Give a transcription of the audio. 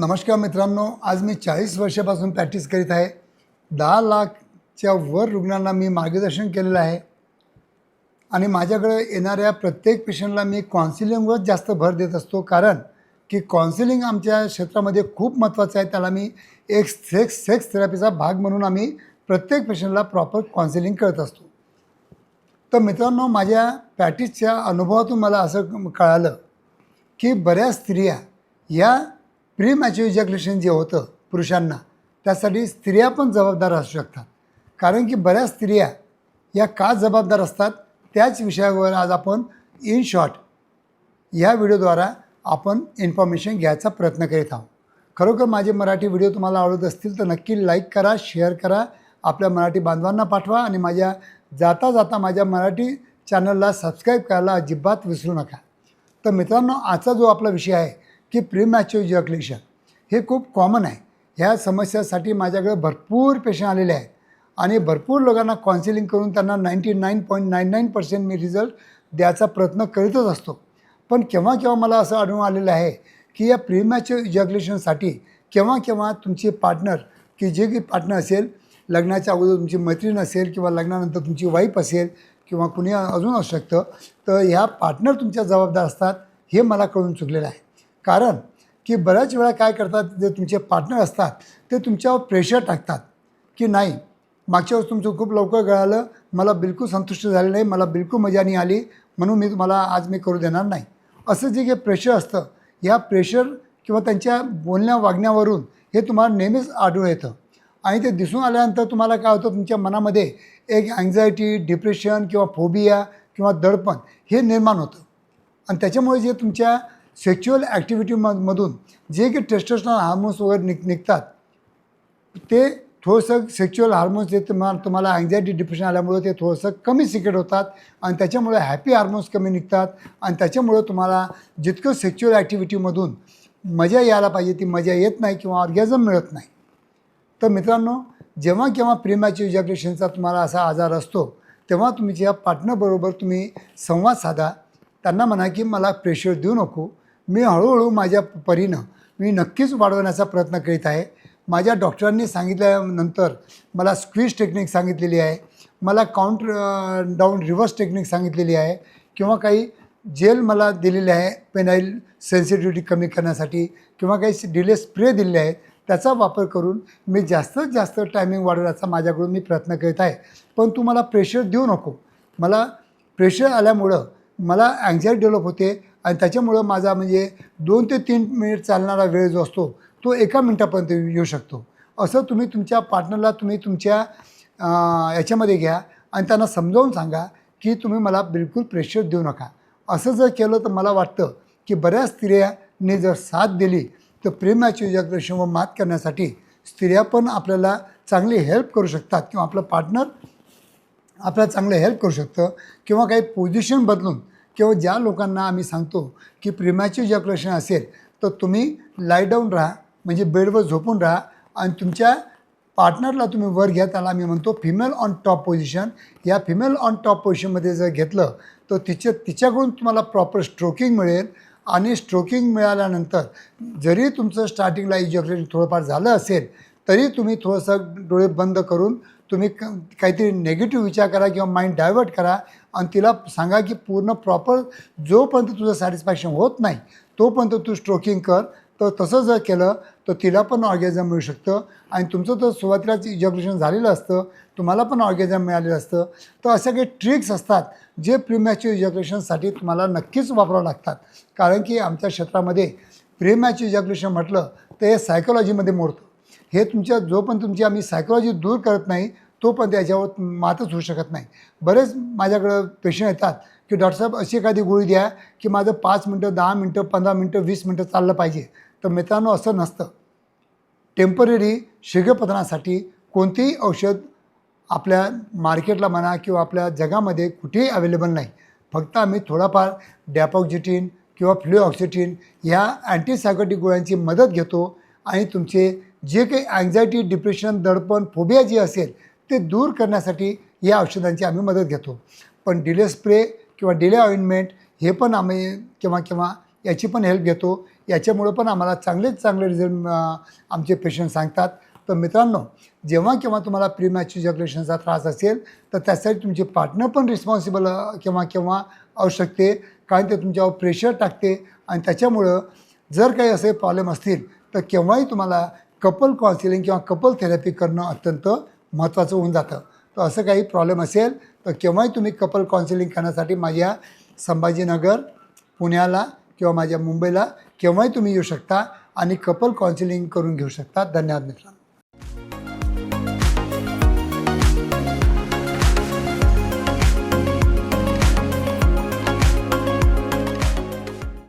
नमस्कार मित्रांनो आज मी चाळीस वर्षापासून प्रॅक्टिस करीत आहे. दहा लाखच्या वर रुग्णांना मी मार्गदर्शन केलेलं आहे. आणि माझ्याकडे येणाऱ्या प्रत्येक पेशंटला मी काउन्सिलिंगवरच जास्त भर देत असतो. कारण की काउन्सिलिंग आमच्या क्षेत्रामध्ये खूप महत्त्वाचं आहे. त्याला मी एक सेक्स सेक्स थेरपीचा भाग म्हणून आम्ही प्रत्येक पेशंटला प्रॉपर काउन्सिलिंग करत असतो. तर मित्रांनो माझ्या प्रॅक्टिसच्या अनुभवातून मला असं कळालं की बऱ्याच स्त्रिया या प्री मॅच्युअर इजॅक्युलेशन जे होतं पुरुषांना त्यासाठी स्त्रिया पण जबाबदार असू शकतात. कारण की बऱ्याच स्त्रिया या का जबाबदार असतात त्याच विषयावर आज आपण इन शॉर्ट या व्हिडिओद्वारा आपण इन्फॉर्मेशन घ्यायचा प्रयत्न करीत आहोत. खरोखर माझे मराठी व्हिडिओ तुम्हाला आवडत असतील तर नक्की लाईक करा शेअर करा आपल्या मराठी बांधवांना पाठवा आणि माझ्या जाता जाता माझ्या मराठी चॅनलला सबस्क्राईब करायला अजिबात विसरू नका. तर मित्रांनो आजचा जो आपला विषय आहे की प्रीमॅच्युअर इजॅक्युलेशन. हे खूप कॉमन आहे. ह्या समस्यासाठी माझ्याकडे भरपूर पेशंट आलेले आहेत. आणि भरपूर लोकांना काउन्सिलिंग करून त्यांना ninety nine point nine nine percent मी रिझल्ट द्यायचा प्रयत्न करीतच असतो. पण केव्हा केव्हा मला असं आढळून आलेलं आहे की या प्रीमॅच्युअर इजॅक्युलेशनसाठी केव्हा केव्हा तुमचे पार्टनर की जे काही पार्टनर असेल लग्नाच्या अगोदर तुमची मैत्रीण असेल किंवा लग्नानंतर तुमची वाईफ असेल किंवा कुणी अजून असू शकतं तर ह्या पार्टनर तुमच्या जबाबदार असतात हे मला कळून चुकलेलं आहे. कारण की बऱ्याच वेळा काय करतात जे तुमचे पार्टनर असतात ते तुमच्यावर प्रेशर टाकतात की नाही मागच्या वेळेस तुमचं खूप लवकर कळालं मला बिलकुल संतुष्ट झालं नाही मला बिलकुल मजा नाही आली म्हणून मी तुम्हाला आज मी करू देणार नाही. असं जे काही प्रेशर असतं या प्रेशर किंवा त्यांच्या बोलण्या वागण्यावरून हे तुम्हाला नेहमीच आढळून येतं. आणि ते दिसून आल्यानंतर तुम्हाला काय होतं तुमच्या मनामध्ये एक अँझायटी डिप्रेशन किंवा फोबिया किंवा दडपण हे निर्माण होतं. आणि त्याच्यामुळे जे तुमच्या सेक्च्युअल ॲक्टिव्हिटीमधून जे काही टेस्टोस्टेरॉन हार्मोन्स वगैरे निघ निघतात ते थोडंसं सेक्च्युअल हार्मोन्स जे तुम्हाला तुम्हाला अँझायटी डिप्रेशन आल्यामुळे ते थोडंसं कमी सिक्रेट होतात आणि त्याच्यामुळे हॅपी हार्मोन्स कमी निघतात आणि त्याच्यामुळं तुम्हाला जितकं सेक्च्युअल ॲक्टिव्हिटीमधून मजा यायला पाहिजे ती मजा येत नाही किंवा ऑर्गॅझम मिळत नाही. तर मित्रांनो जेव्हा केव्हा प्रेमाच्या इजॅक्युलेशनचा तुम्हाला असा आजार असतो तेव्हा तुमच्या पार्टनरबरोबर तुम्ही संवाद साधा. त्यांना म्हणा की मला प्रेशर देऊ नको. मी हळूहळू माझ्या परीनं मी नक्कीच वाढवण्याचा प्रयत्न करीत आहे. माझ्या डॉक्टरांनी सांगितल्यानंतर मला स्क्वीज टेक्निक सांगितलेली आहे. मला काउंट डाऊन रिव्हर्स टेक्निक सांगितलेली आहे. किंवा काही जेल मला दिलेले आहे पेनाईल सेन्सिटिव्हिटी कमी करण्यासाठी. किंवा काही डिले स्प्रे दिलेले आहेत त्याचा वापर करून मी जास्तीत जास्त टायमिंग वाढवण्याचा माझ्याकडून मी प्रयत्न करीत आहे. पण तू मला प्रेशर देऊ नको. मला प्रेशर आल्यामुळं मला अँझायटी डेव्हलप होते. आणि त्याच्यामुळं माझा म्हणजे दोन ते तीन मिनिट चालणारा वेळ जो असतो तो एका मिनटापर्यंत येऊ शकतो. असं तुम्ही तुमच्या पार्टनरला तुम्ही तुमच्या याच्यामध्ये घ्या आणि त्यांना समजावून सांगा की तुम्ही मला बिलकुल प्रेशर देऊ नका. असं जर केलं तर मला वाटतं की बऱ्याच स्त्रियांनी जर साथ दिली तर प्रेमाच्या जगदर्शनवर मात करण्यासाठी स्त्रिया पण आपल्याला चांगली हेल्प करू शकतात किंवा आपलं पार्टनर आपल्याला चांगलं हेल्प करू शकतं किंवा काही पोझिशन बदलून किंवा ज्या लोकांना आम्ही सांगतो की प्रेमाचे इजॅक्युलेशन असेल तर तुम्ही लाई डाऊन राहा म्हणजे बेडवर झोपून राहा आणि तुमच्या पार्टनरला तुम्ही वर घ्या त्याला आम्ही म्हणतो फिमेल ऑन टॉप पोझिशन या फिमेल ऑन टॉप पोझिशनमध्ये जर घेतलं तर तिच्या तिच्याकडून तुम्हाला प्रॉपर स्ट्रोकिंग मिळेल आणि स्ट्रोकिंग मिळाल्यानंतर जरी तुमचं स्टार्टिंगला इजॉक्युलेशन थोडंफार झालं असेल तरी तुम्ही थोडंसं डोळे बंद करून तुम्ही क काहीतरी नेगेटिव्ह विचार करा किंवा माइंड डायवर्ट करा. आणि तिला सांगा की पूर्ण प्रॉपर जोपर्यंत तुझं सॅटिस्फॅक्शन होत नाही तोपर्यंत तू स्ट्रोकिंग कर. तर तसं जर केलं तर तिला पण ऑर्गॅझम मिळू शकतं. आणि तुमचं तर सुरुवातीलाच इजॅक्युलेशन झालेलं असतं तुम्हाला पण ऑर्गॅझम मिळालेलं असतं. तर अशा काही ट्रिक्स असतात जे प्रीमॅच्युअर इजॅक्युलेशनसाठी तुम्हाला नक्कीच वापरावं लागतात. कारण की आमच्या क्षेत्रामध्ये प्रीमॅच्युअर इजॅक्युलेशन म्हटलं तर हे सायकोलॉजीमध्ये मोडतं. हे तुमच्या जोपर्यंत तुमची आम्ही सायकोलॉजी दूर करत नाही तो पण त्याच्यावर मातच होऊ शकत नाही. बरेच माझ्याकडं पेशंट येतात की डॉक्टर साहेब अशी एखादी गोळी द्या की माझं पाच मिनटं दहा मिनटं पंधरा मिनटं वीस मिनटं चाललं पाहिजे. तर मित्रांनो असं नसतं. टेंपररी शीघ्रपतनासाठी कोणतेही औषध आपल्या मार्केटला म्हणा किंवा आपल्या जगामध्ये कुठेही अवेलेबल नाही. फक्त आम्ही थोडाफार डॅपॉक्झिटिन किंवा फ्ल्युऑक्सिटिन ह्या अँटीसायकोटिक गोळ्यांची मदत घेतो आणि तुमचे जे काही अँझायटी डिप्रेशन दडपण फोबिया जे असेल ते दूर करण्यासाठी या औषधांची आम्ही मदत घेतो. पण डिले स्प्रे किंवा डिले ऑइंटमेंट हे पण आम्ही किंवा केव्हा याची पण हेल्प घेतो. याच्यामुळं पण आम्हाला चांगलेच चांगले रिझल्ट आमचे पेशंट सांगतात. तर मित्रांनो जेव्हा केव्हा तुम्हाला प्रीमॅच्युअर जग्युलेशनचा त्रास असेल तर त्यासाठी तुमचे पार्टनर पण रिस्पॉन्सिबल किंवा केव्हा असू शकते. कारण ते तुमच्यावर प्रेशर टाकते आणि त्याच्यामुळं जर काही असे प्रॉब्लेम असतील तर केव्हाही तुम्हाला कपल काउन्सिलिंग किंवा कपल थेरपी करणं अत्यंत महत्त्वाचं होऊन जातं. तर असं काही प्रॉब्लेम असेल तर केव्हाही तुम्ही कपल काउन्सिलिंग करण्यासाठी माझ्या संभाजीनगर पुण्याला किंवा माझ्या मुंबईला केव्हाही तुम्ही येऊ शकता आणि कपल काउन्सिलिंग करून घेऊ शकता. धन्यवाद मित्रांनो.